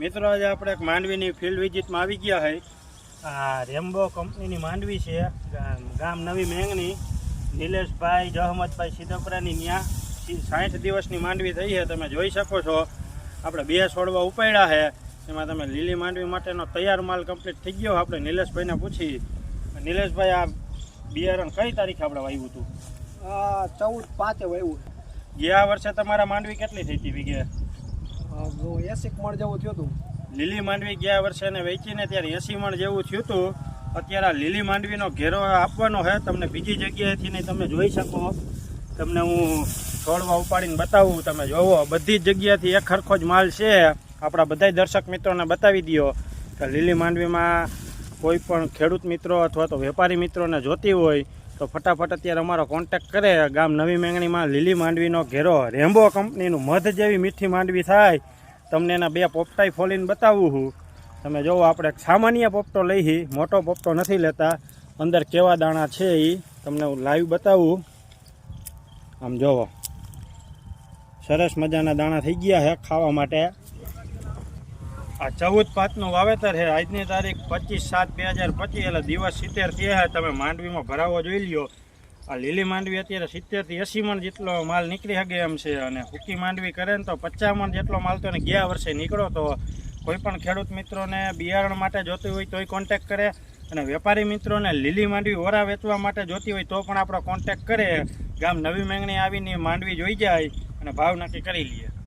મિત્રો આજે આપણે એક માંડવીની ફિલ્ડ વિઝિટમાં આવી ગયા છે આ રેમ્બો કંપનીની માંડવી છે. ગામ- નવી મેંગણી નિલેશભાઈ જહમતભાઈ સિદ્ધપરાની ત્યાં સાઠ દિવસની માંડવી થઈ છે. તમે જોઈ શકો છો. આપણે બે છોડવા ઉપાડ્યા છે. એમાં તમે લીલી માંડવી માટેનો તૈયાર માલ કમ્પ્લીટ થઈ ગયો. આપણે નિલેશભાઈને પૂછી. નિલેશભાઈ આ બિયારણ કઈ તારીખે આપણે વાવ્યું હતું? ચૌદ પાંચે વાવ્યું. ગયા વર્ષે તમારા માંડવી કેટલી થઈ હતી વીઘે? એસી મણ જેવું થયું હતું. લીલી માંડવી ગયા વર્ષે એને વેચીને ત્યારે એસી મણ જેવું થયું હતું. અત્યારે આ લીલી માંડવીનો ઘેરો આપવાનો છે. તમને બીજી જગ્યાએથી નહીં તમે જોઈ શકો. તમને હું છોડવા ઉપાડીને બતાવું. તમે જોવો. બધી જ જગ્યાથી એક ખરખો જ માલ છે. આપણા બધાય દર્શક મિત્રોને બતાવી દો કે લીલી માંડવીમાં કોઈ પણ ખેડૂત મિત્રો અથવા તો વેપારી મિત્રોને જોતી હોય તો ફટાફટ અત્યારે અમારો કોન્ટેક કરે. ગામ નવી મેંગણીમાં લીલી માંડવીનો ઘેરો. રેમ્બો કંપનીનું મધ જેવી મીઠી માંડવી થાય. તમને એના બે પોપટાઈ ફોલીને બતાવું છું તમે જોવો, આપણે સામાન્ય પોપટો લઈ મોટો પોપટો નથી લેતા. અંદર કેવા દાણા છે એ તમને હું લાઈવ બતાવું. આમ જોવો. સરસ મજાના દાણા થઈ ગયા છે ખાવા માટે. આ ચૌદ પાતનું વાવેતર છે આજની તારીખ પચીસ સાત બે હજાર પચીસ, એટલે દિવસ સિત્તેર છે તમે માંડવીમાં ભરાવો જોઈ લ્યો. આ લીલી માંડવી અત્યારે સિત્તેરથી એંસી મણ જેટલો માલ નીકળી શકે એમ છે અને સૂકી માંડવી કરે ને તો પચાસ મણ જેટલો માલ તો ગયા વર્ષે નીકળો તો કોઈ પણ ખેડૂત મિત્રોને બિયારણ માટે જોતી હોય તોય કોન્ટેક કરે અને વેપારી મિત્રોને લીલી માંડવી ઓરા વેચવા માટે જોતી હોય તો પણ આપણો કોન્ટેક કરે. ગામ નવી મેંગણી આવીને માંડવી જોઈ જાય અને ભાવ નક્કી કરી લઈએ